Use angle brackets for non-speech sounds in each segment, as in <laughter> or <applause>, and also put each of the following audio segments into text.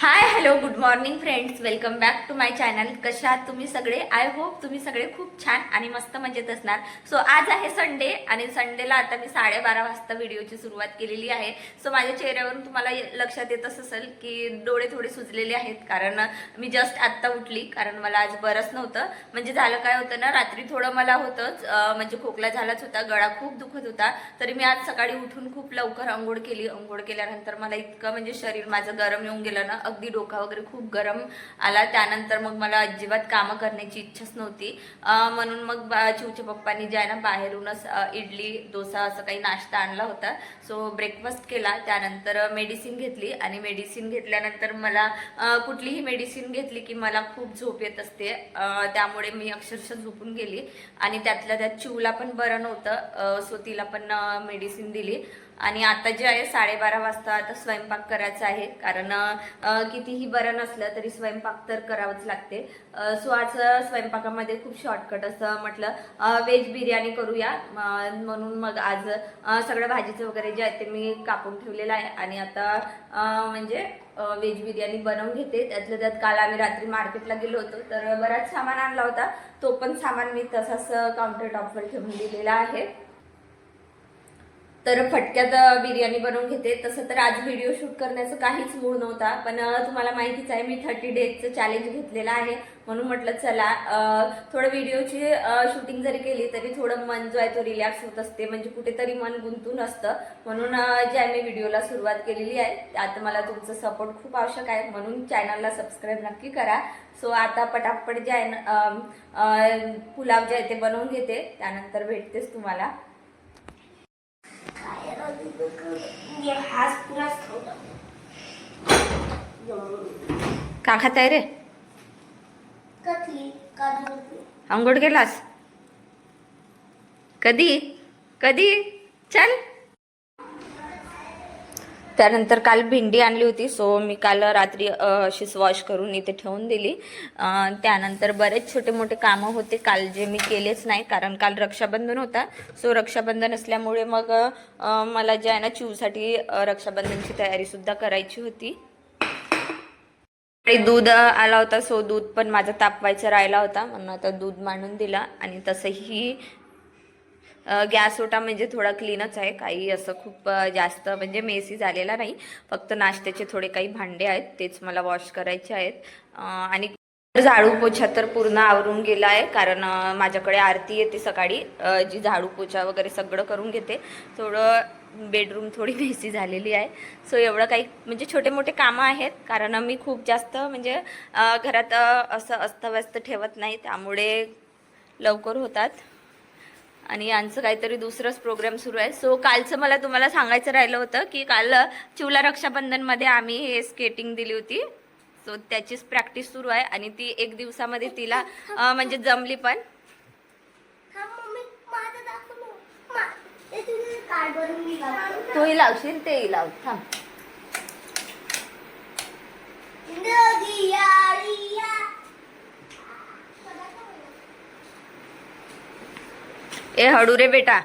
Hi hello good morning friends welcome back to my channel कशा आहात तुम्ही सगळे? आय होप तुम्ही सगळे खूप छान आणि मस्त मजेत असणार. सो आज आहे संडे आणि संडेला आता मी साडेबारा वाजता व्हिडिओची सुरुवात केलेली आहे. सो माझ्या चेहऱ्यावरून तुम्हाला लक्षात येतच असेल की डोळे थोडे सुजलेले आहेत कारण मी जस्ट आत्ता उठली कारण मला आज बरंच नव्हतं. म्हणजे झालं काय होतं ना रात्री थोडं मला होतंच म्हणजे खोकला झालाच होता गळा खूप दुखत होता. तरी मी आज सकाळी उठून खूप लवकर अंघोळ केली. अंघोळ केल्यानंतर मला इतकं म्हणजे शरीर माझं गरम येऊन गेलं ना अगदी डोका वगैरे खूप गरम आला. त्यानंतर मग मला अजिबात कामं करण्याची इच्छाच नव्हती. म्हणून मग बा- चिवच्या पप्पांनी जे आहे ना बाहेरूनच इडली डोसा असं काही नाश्ता आणला होता. सो ब्रेकफास्ट केला. त्यानंतर मेडिसिन घेतली आणि मेडिसिन घेतल्यानंतर मला कुठलीही मेडिसिन घेतली की मला खूप झोप येत असते. त्यामुळे मी अक्षरशः झोपून गेली. आणि त्यातल्या त्यात चिवला पण बरं नव्हतं. सो तिला पण मेडिसिन दिली. आणि आता जे आहे साडेबारा वाजता आता स्वयंपाक करायचा आहे. कारण कितीही बरं नसलं तरी स्वयंपाक तर करावंच लागते. सो आज स्वयंपाकामध्ये खूप शॉर्टकट असं म्हटलं व्हेज बिर्याणी करूया. म्हणून मग आज सगळं भाजीचं वगैरे जे आहे ते मी कापून ठेवलेलं आहे. आणि आता म्हणजे व्हेज बिर्याणी बनवून घेते. त्यातल्या त्यात काल आम्ही रात्री मार्केटला गेलो होतो तर बराच सामान आणला होता. तो पण सामान मी तसाच काउंटर टॉपवर ठेवून दिलेला आहे. तर फटक्यात बिर्याणी बनवून घेते. तसं तर आज व्हिडिओ शूट करण्याचं काहीच मूड नव्हता पण तुम्हाला माहितीच आहे मी थर्टी डेजचं चॅलेंज घेतलेलं आहे. म्हणून म्हटलं चला थोडं व्हिडिओची शूटिंग जरी केली तरी थोडं मन जो आहे तो रिलॅक्स होत असते. म्हणजे कुठेतरी मन गुंतून असतं. म्हणून जे आहे मी व्हिडिओला सुरुवात केलेली आहे. आता मला तुमचं सपोर्ट खूप आवश्यक आहे. म्हणून चॅनलला सबस्क्राईब नक्की करा. सो आता पटापट जे आहे ना पुलाव जे आहे ते बनवून घेते. त्यानंतर भेटतेच तुम्हाला. का खात आहे रे? आंघोळ केलास? कधी? कधी? चल. त्यानंतर काल भेंडी आणली होती सो मी काल रात्री अशीच वॉश करून इथे ठेवून दिली. त्यानंतर बरेच छोटे मोठे कामं होते काल जे मी केलेच नाही कारण काल रक्षाबंधन होता. सो रक्षाबंधन असल्यामुळे मग मला जे आहे ना चिवसाठी रक्षाबंधनची तयारीसुद्धा करायची होती. दूध आला होता सो दूध पण माझा तापवायचा राहिला होता. म्हणून आता दूध मांडून दिला आणि तसंही गॅस ओटा म्हणजे थोडा क्लीनच आहे. काही असं खूप जास्त म्हणजे मेसी झालेला नाही. फक्त नाश्त्याचे थोडे काही भांडे आहेत तेच मला वॉश करायचे आहेत. आणि झाडू पोछा तर पूर्ण आवरून गेला आहे. कारण माझ्याकडे आरती येते सकाळी. जी झाडू पोछा वगैरे सगळं करून घेते. थोडं बेडरूम थोडी <laughs> मेसी झालेली आहे. सो एवढं काही म्हणजे छोटे मोठे कामं आहेत. कारण मी खूप जास्त म्हणजे घरात असं अस्तव्यस्त ठेवत नाही. त्यामुळे लवकर होतात. आणि यांचं काहीतरी दुसरंच प्रोग्राम सुरू आहे. सो कालचं मला तुम्हाला सांगायचं राहिलं होतं की काल चिवला रक्षाबंधनमध्ये आम्ही हे स्केटिंग दिली होती. सो त्याचीच प्रॅक्टिस सुरू आहे आणि ती एक दिवसामध्ये तिला म्हणजे जमली पण. तोही लावशील? तेही लाव. थांब. ए हळू रे बेटा.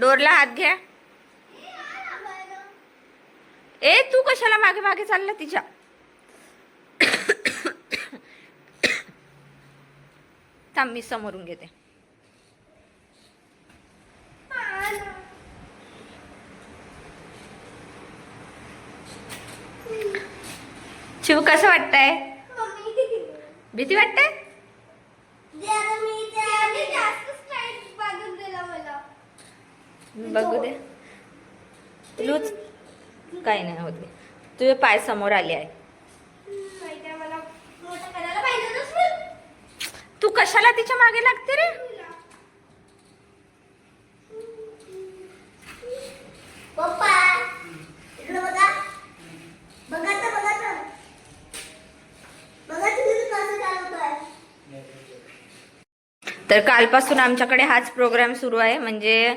डोरला हात घ्या. ए तू कशाला मागे मागे चालला तिच्या? थांब मी समोरून घेते. शिव कसं वाटतंय? भीती वाटतंय जरा मी त्याने जास्त स्टाईल बांधून दिला मला बघू दे. लूच काही नाही होत. तुझे पाय समोर आले आहे. तू कशाला तिच्यामागे लागते रे? पप्पा बघा. बघा तुम्ही कसं चालवतोय तर कालपासून आमच्याकडे हाच प्रोग्राम सुरू आहे. म्हणजे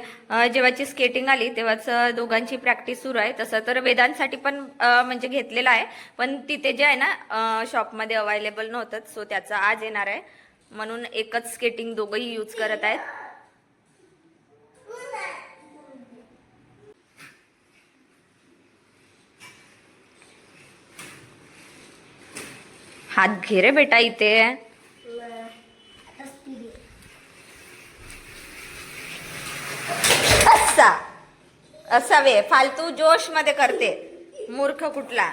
जेव्हाची स्केटिंग आली तेव्हाच दोघांची प्रॅक्टिस सुरू आहे. तसं तर वेदांसाठी पण म्हणजे घेतलेलं आहे. पण तिथे जे आहे ना शॉपमध्ये अवेलेबल नव्हतं सो त्याचा आज येणार आहे. म्हणून एकच स्केटिंग दोघंही यूज करत आहेत. हात घे रे बेटा इथे आता स्पीड असा. असावे फालतू जोशमध्ये करते. मूर्ख कुठला?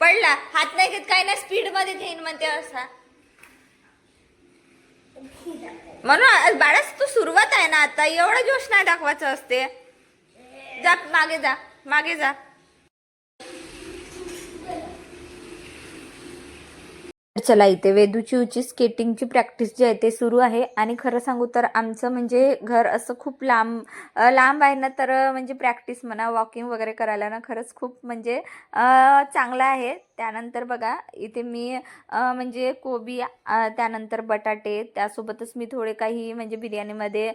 पडला. हात नाही घेत काय नाही स्पीडमध्ये घेईन म्हणते असा. म्हणून बाळाच तू सुरुवात आहे ना आता. एवढा जोश नाही दाखवायचं असते. जा मागे जा मागे जा. चला इथे. वेदूची उची स्केटिंगची प्रॅक्टिस जी आहे ते सुरू आहे. आणि खरं सांगू तर आमचं म्हणजे घर असं खूप लांब लांब आहे ना तर म्हणजे प्रॅक्टिस म्हणा वॉकिंग वगैरे करायला ना खरंच खूप म्हणजे चांगलं आहे. त्यानंतर बघा इथे मी म्हणजे कोबी त्यानंतर बटाटे त्यासोबतच मी थोडे काही म्हणजे बिर्याणीमध्ये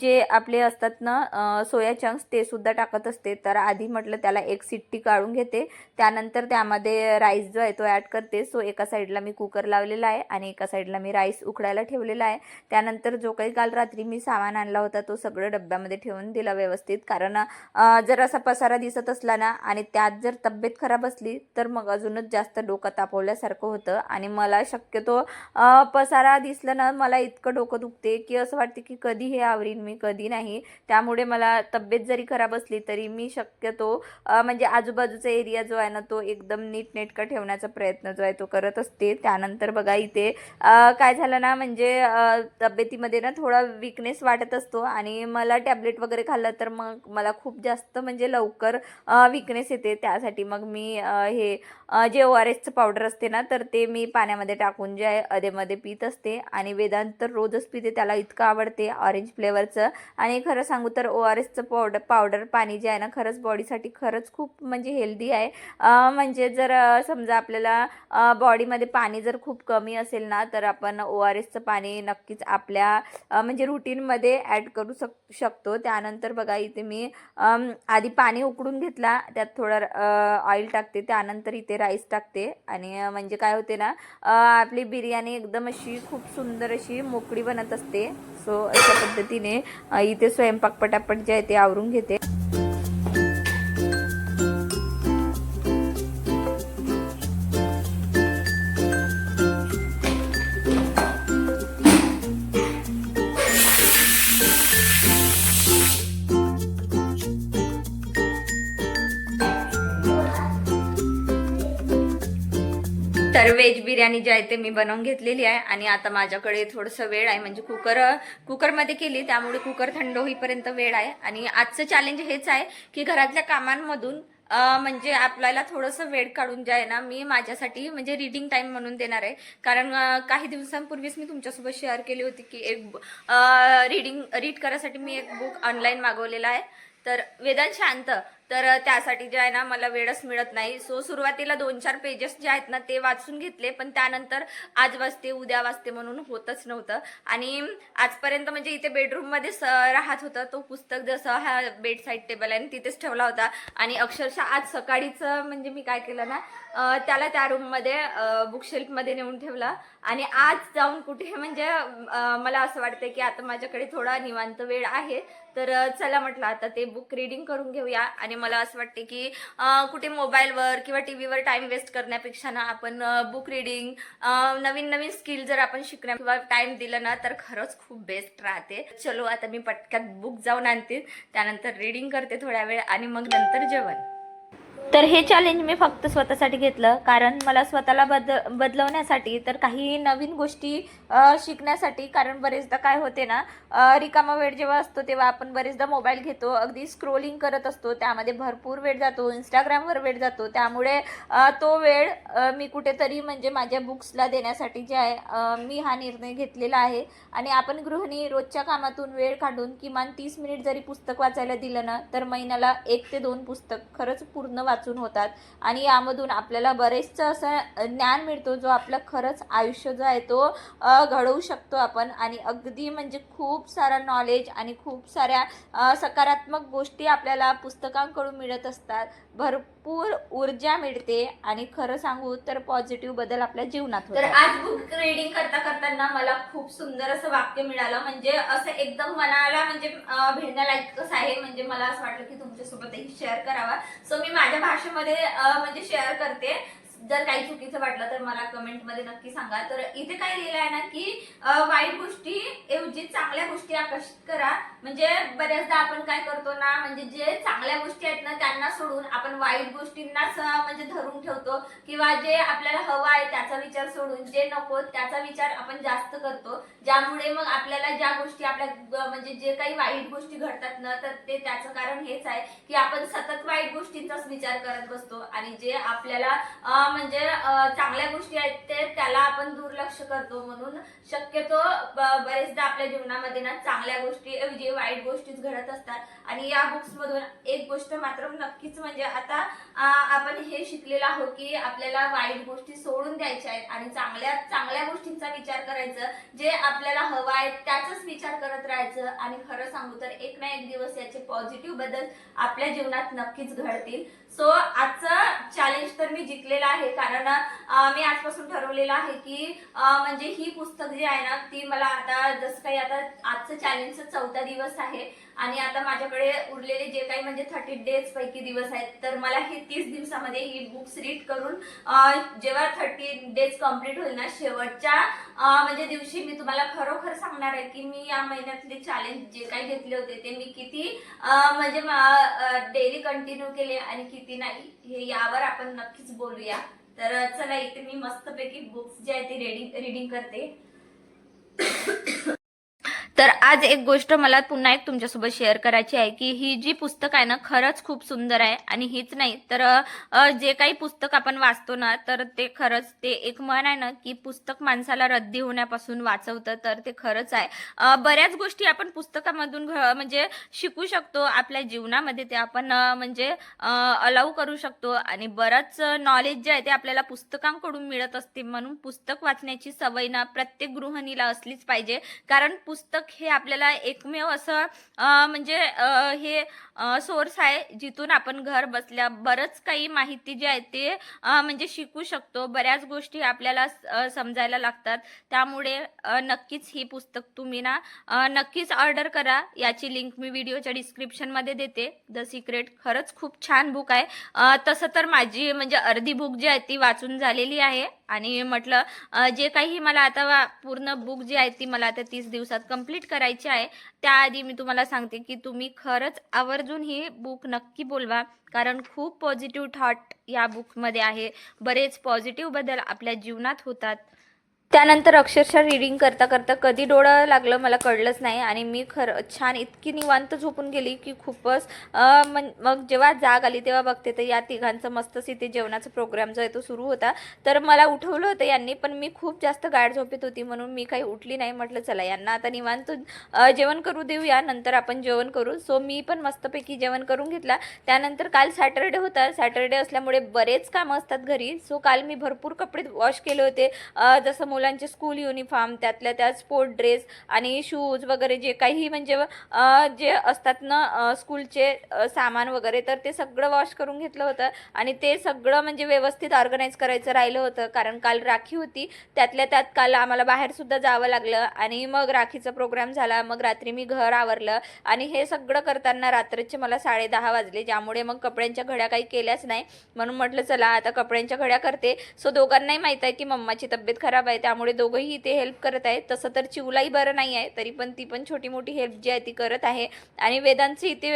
जे आपले असतात ना सोया चंक्स ते सुद्धा टाकत असते. तर आधी म्हटलं त्याला एक सिट्टी काढून घेते. त्यानंतर त्यामध्ये राईस जो आहे तो ॲड करते. सो एका साईडला मी कुकर लावलेला आहे आणि एका साईडला मी राईस उकडायला ठेवलेला आहे. त्यानंतर जो काही काल रात्री मी सामान आणला होता तो सगळं डब्यामध्ये ठेवून दिला व्यवस्थित. कारण जर असा पसारा दिसत असला ना आणि त्यात जर तब्येत खराब असली तर मग अजूनच जास्त डोकं तापवल्यासारखं होतं आणि मला शक्यतो पसारा दिसलं ना मला इतकं डोकं दुखते की असं वाटते की कधी हे आवरीन मी कधी नाही. त्यामुळे मला तब्येत जरी खराब असली तरी मी शक्यतो म्हणजे आजूबाजूचा एरिया जो आहे ना तो एकदम नीटनेटका ठेवण्याचा प्रयत्न जो आहे तो करत असते. त्यानंतर बघा इथे काय झालं ना म्हणजे तब्येतीमध्ये ना थोडा विकनेस वाटत असतो आणि मला टॅबलेट वगैरे खाल्लं तर मग मला खूप जास्त म्हणजे लवकर विकनेस येते. त्यासाठी मग मी हे जे ओ आर एसचं पावडर असते ना तर ते मी पाण्यामध्ये टाकून जे आहे अधेमध्ये पित असते. आणि वेदांत तर रोजच पिते त्याला इतकं आवडते ऑरेंज फ्लेवरचं आणि खरं सांगू तर ओ आर एसचं पावडर पावडर पाणी जे आहे ना खरंच बॉडीसाठी खरंच खूप म्हणजे हेल्दी आहे. म्हणजे जर समजा आपल्याला बॉडीमध्ये पाणी जर खूप कमी असेल ना तर आपण ओ आर एसचं पाणी नक्कीच आपल्या म्हणजे रुटीनमध्ये ॲड करू शक शकतो. त्यानंतर बघा इथे मी आधी पाणी उकडून घेतला त्यात थोडं ऑइल टाकते. त्यानंतर इथे राईस टाकते. आणि म्हणजे काय होते ना आपली बिर्याणी एकदम अशी खूप सुंदर अशी मोकळी बनत असते. सो अशा पद्धतीने इथे स्वयंपाक पटापट जे आहे ते आवरून घेते. बिर्याणी जी आहे ते मी बनवून घेतलेली आहे. आणि आता माझ्याकडे थोडंसं वेळ आहे. म्हणजे कुकर कुकरमध्ये केली त्यामुळे कुकर थंड होईपर्यंत वेळ आहे. आणि आजचं चॅलेंज हेच आहे की घरातल्या कामांमधून म्हणजे आपल्याला थोडंसं वेळ काढून जे आहे ना मी माझ्यासाठी म्हणजे रीडिंग टाईम म्हणून देणार आहे. कारण काही दिवसांपूर्वीच मी तुमच्यासोबत शेअर केली होती की एक रीडिंग रीड करायसाठी मी एक बुक ऑनलाईन मागवलेला आहे. तर वेदांत शांत. तर त्यासाठी जे आहे ना मला वेळच मिळत नाही. सो सुरुवातीला दोन चार पेजेस जे आहेत ना ते वाचून घेतले. पण त्यानंतर आज वाचते उद्या वाचते म्हणून होतच नव्हतं. आणि आजपर्यंत म्हणजे इथे बेडरूममध्ये स राहत होतं. तो पुस्तक जसं हा बेड साईड टेबल आहे आणि तिथेच ठेवला होता. आणि अक्षरशः आज सकाळीच म्हणजे मी काय केलं ना त्याला त्या रूममध्ये बुकशेल्फमध्ये नेऊन ठेवला. आणि आज जाऊन कुठे म्हणजे मला असं वाटतं की आता माझ्याकडे थोडा निवांत वेळ आहे. तर चला म्हटलं आता ते बुक रीडिंग करून घेऊया. आणि मला असं वाटते की कुठे मोबाईलवर किंवा टी व्हीवर टाइम वेस्ट करण्यापेक्षा ना आपण बुक रीडिंग नवीन नवीन स्किल जर आपण शिकण्या किंवा टाइम दिलं ना तर खरंच खूप बेस्ट राहते. चलो आता मी पटक्यात बुक जाऊन आणते. त्यानंतर रीडिंग करते थोड्या वेळ आणि मग नंतर जेवण. तर हे चॅलेंज मी फक्त स्वतःसाठी घेतलं. कारण मला स्वतःला बद बदलवण्यासाठी तर काही नवीन गोष्टी शिकण्यासाठी कारण बरेचदा काय होते ना रिकामा वेळ जेव्हा असतो तेव्हा आपण बरेचदा मोबाईल घेतो अगदी स्क्रोलिंग करत असतो त्यामध्ये भरपूर वेळ जातो इंस्टाग्रामवर वेळ जातो त्यामुळे तो वेळ मी कुठेतरी म्हणजे माझ्या बुक्सला देण्यासाठी जे आहे मी हा निर्णय घेतलेला आहे. आणि आपण गृहिणी रोजच्या कामातून वेळ काढून किमान तीस मिनिट जरी पुस्तक वाचायला दिलं ना तर महिन्याला एक ते दोन पुस्तक खरंच पूर्ण वाच वाचून होतात. आणि यामधून आपल्याला बरेचसं असं ज्ञान मिळतो जो आपलं खरंच आयुष्य जो आहे तो घडवू शकतो आपण. आणि अगदी म्हणजे खूप सारा नॉलेज आणि खूप साऱ्या सकारात्मक गोष्टी आपल्याला पुस्तकांकडून मिळत असतात. भरपूर ऊर्जा मिळते आणि खरं सांगू तर पॉझिटिव्ह बदल आपल्या जीवनात तर आज बुक रिडिंग करता करताना मला खूप सुंदर असं वाक्य मिळालं. म्हणजे असं एकदम मनाला म्हणजे अं, भिडण्यालायकच आहे. म्हणजे मला असं वाटलं की तुमच्यासोबतही शेअर करावा. सो मी माझ्या भाषेमध्ये म्हणजे शेअर करते. जर काही चुकीचं वाटलं तर मला कमेंटमध्ये नक्की सांगा. तर इथे काय लिहिलं आहे ना की वाईट गोष्टी म्हणजे चांगल्या गोष्टी आकर्षित करा. म्हणजे बऱ्याचदा आपण काय करतो ना म्हणजे जे चांगल्या गोष्टी आहेत ना त्यांना सोडून आपण वाईट गोष्टींनाच म्हणजे धरून ठेवतो. किंवा जे आपल्याला हवं आहे त्याचा विचार सोडून जे नको त्याचा विचार आपण जास्त करतो. ज्यामुळे मग आपल्याला ज्या गोष्टी आपल्या म्हणजे जे काही वाईट गोष्टी घडतात ना तर ते त्याचं कारण हेच आहे की आपण सतत वाईट गोष्टींचाच विचार करत बसतो. आणि जे आपल्याला म्हणजे चांगल्या गोष्टी आहेत ते त्याला आपण दुर्लक्ष करतो म्हणून शक्यतो बरेचदा आपल्या जीवनामध्ये ना चांगल्या गोष्टी ऐवजी वाईट गोष्टीच घडत असतात. आणि या बुक्स मधून एक गोष्ट मात्र नक्कीच म्हणजे आता आपण हे शिकलेलं आहोत की आपल्याला वाईट गोष्टी सोडून द्यायच्या आहेत आणि चांगल्या चांगल्या गोष्टींचा विचार करायचं जे आपल्याला हवं आहे त्याचाच विचार करत राहायचं. आणि खरं सांगू तर एक ना एक दिवस याचे पॉझिटिव्ह बदल आपल्या जीवनात नक्कीच घडतील. सो आजचं चॅलेंज तर मी जिंकलेलं आहे. कारण मी आजपासून ठरवलेलं आहे की म्हणजे ही पुस्तक जी आहे ना ती मला आता जसं काही आता आजचं चॅलेंजचा चौथा दिवस आहे. आणि आता माझ्याकडे उरलेले जे काही म्हणजे थर्टी डेज पैकी दिवस आहेत तर मला हे तीस दिवसामध्ये ही बुक्स रीड करून जेव्हा थर्टी डेज कंप्लीट होईल ना शेवटच्या म्हणजे दिवशी मी तुम्हाला खरोखर सांगणार आहे की मी या महिन्यातले चॅलेंज जे काही घेतले होते ते मी किती म्हणजे डेली कंटिन्यू केले आणि किती नाही हे यावर आपण नक्कीच बोलूया. तर चला इथे मी मस्तपैकी बुक्स जे आहे ते रेडिंग रिडिंग करते. तर आज एक गोष्ट मला पुन्हा एक तुमच्यासोबत शेअर करायची आहे की ही जी पुस्तक आहे ना खरंच खूप सुंदर आहे आणि हीच नाही. तर जे काही पुस्तक आपण वाचतो ना तर ते खरंच ते एक म्हण आहे ना की पुस्तक माणसाला रद्दी होण्यापासून वाचवतं तर ते खरंच आहे. बऱ्याच गोष्टी आपण पुस्तकामधून घ- म्हणजे शिकू शकतो आपल्या जीवनामध्ये ते आपण म्हणजे अलाव करू शकतो आणि बरंच नॉलेज जे आहे ते आपल्याला पुस्तकांकडून मिळत असते. म्हणून पुस्तक वाचण्याची सवय ना प्रत्येक गृहिणीला असलीच पाहिजे. कारण पुस्तक हे आपल्याला एकमेव असं म्हणजे हे सोर्स आहे जिथून आपण घर बसल्या बरंच काही माहिती जी आहे ते म्हणजे शिकू शकतो. बऱ्याच गोष्टी आपल्याला समजायला लागतात. त्यामुळे नक्कीच ही पुस्तक तुम्ही ना नक्कीच ऑर्डर करा. याची लिंक मी व्हिडिओच्या डिस्क्रिप्शनमध्ये देते. द सिक्रेट खरंच खूप छान बुक आहे. तसं तर माझी म्हणजे अर्धी बुक जी आहे ती वाचून झालेली आहे. आणि म्हटलं जे काही मला आता पूर्ण बुक जी आहे ती मला आता तीस दिवसात कंप्लीट करायची आहे त्याआधी मी तुम्हाला सांगते की तुम्ही खरंच आवर्जून ही बुक नक्की बोलवा. कारण खूप पॉझिटिव्ह थॉट या बुकमध्ये आहे. बरेच पॉझिटिव्ह बदल आपल्या जीवनात होतात. त्यानंतर अक्षरशः रिडिंग करता करता कधी डोळं लागलं मला कळलंच नाही आणि मी खरं छान इतकी निवांत झोपून गेली की खूपच मग जेव्हा जाग आली तेव्हा बघते तर या तिघांचं मस्तच इथे जेवणाचा प्रोग्राम जो आहे तो सुरू होता. तर मला उठवलं होतं यांनी पण मी खूप जास्त गाड झोपेत होती म्हणून मी काही उठली नाही. म्हटलं चला यांना आता निवांत जेवण करू देऊया नंतर आपण जेवण करू. सो मी पण मस्तपैकी जेवण करून घेतला. त्यानंतर काल सॅटरडे होता. सॅटरडे असल्यामुळे बरेच कामं असतात घरी. सो काल मी भरपूर कपडे वॉश केले होते. जसं मुलांचे स्कूल युनिफॉर्म त्यातल्या त्यात स्पोर्ट ड्रेस आणि शूज वगैरे जे काही म्हणजे जे असतात ना स्कूलचे सामान वगैरे तर ते सगळं वॉश करून घेतलं होतं. आणि ते सगळं म्हणजे व्यवस्थित ऑर्गनाईज करायचं राहिलं होतं. कारण काल राखी होती. त्यातल्या त्यात काल आम्हाला बाहेरसुद्धा जावं लागलं. आणि मग राखीचा प्रोग्राम झाला. मग रात्री मी घर आवरलं. आणि हे सगळं करताना रात्रीचे मला साडे दहा वाजले. ज्यामुळे मग कपड्यांच्या घड्या काही केल्याच नाही. म्हणून म्हटलं चला आता कपड्यांच्या घड्या करते. सो दोघांनाही माहीत आहे की मम्माची तब्येत खराब आहे. त्यामुळे दोघंही इथे हेल्प करत आहेत. तसं तर चिवलाही बरं नाही आहे तरी पण ती पण छोटी मोठी हेल्प जी आहे ती करत आहे. आणि वेदांची इथे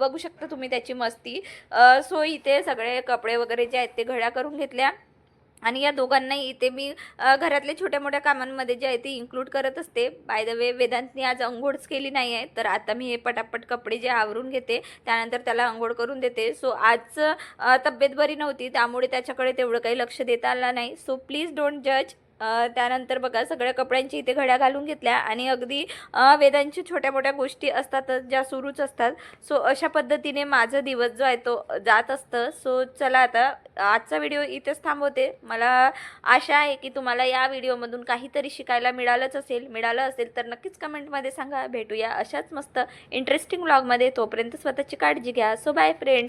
बघू शकता तुम्ही त्याची मस्ती. सो इथे सगळे कपडे वगैरे जे आहेत ते घड्या करून घेतल्या. आणि या दोघांनाही इथे मी घरातल्या छोट्या मोठ्या कामांमध्ये जे आहे ते इन्क्लूड करत असते. बाय द वे वेदांतनी आज अंघोळच केली नाही आहे तर आता मी हे पटापट कपडे जे आवरून घेते त्यानंतर त्याला अंघोळ करून देते. सो आज तब्येत बरी नव्हती त्यामुळे त्याच्याकडे तेवढं काही लक्ष देता आलं नाही. सो प्लीज डोंट जज त्यानंतर बघा सगळ्या कपड्यांची इथे घड्या घालून घेतल्या आणि अगदी वेदांची छोट्या मोठ्या गोष्टी असतातच ज्या सुरूच असतात. सो अशा पद्धतीने माझा दिवस जो आहे तो जात असतं. सो चला आता आजचा व्हिडिओ इथेच थांबवते. मला आशा आहे की तुम्हाला या व्हिडिओमधून काहीतरी शिकायला मिळालंच असेल मिळालं असेल तर नक्कीच कमेंटमध्ये सांगा. भेटूया अशाच मस्त इंटरेस्टिंग व्लॉगमध्ये. तोपर्यंत स्वतःची काळजी घ्या. So bye friends